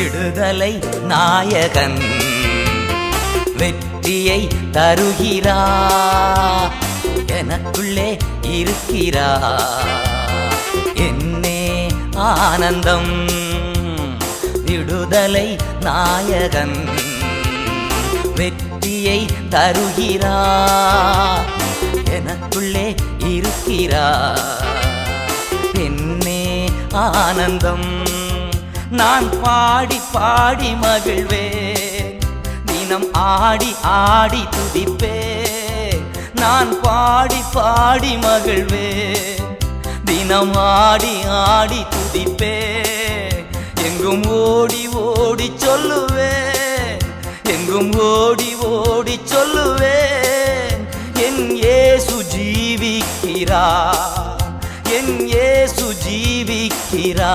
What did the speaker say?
விடுதலை நாயகன். வெற்றியை தருகிறா எனக்குள்ளே இருக்கிறா. என்னே ஆனந்தம் விடுதலை நாயகன். வெற்றியை தருகிறா எனக்குள்ளே இருக்கிறா. என்னே ஆனந்தம். நான் பாடி பாடி மகிழ்வேன். தினம் ஆடி ஆடி துதிப்பேன். நான் பாடி பாடி மகிழ்வேன். தினம் ஆடி ஆடி துதிப்பேன். எங்கும் ஓடி ஓடி சொல்லுவேன். எங்கும் ஓடி ஓடி சொல்லுவேன். என் ஏசு ஜீவிக்கிறா என் ஏசு ஜீவிக்கிறா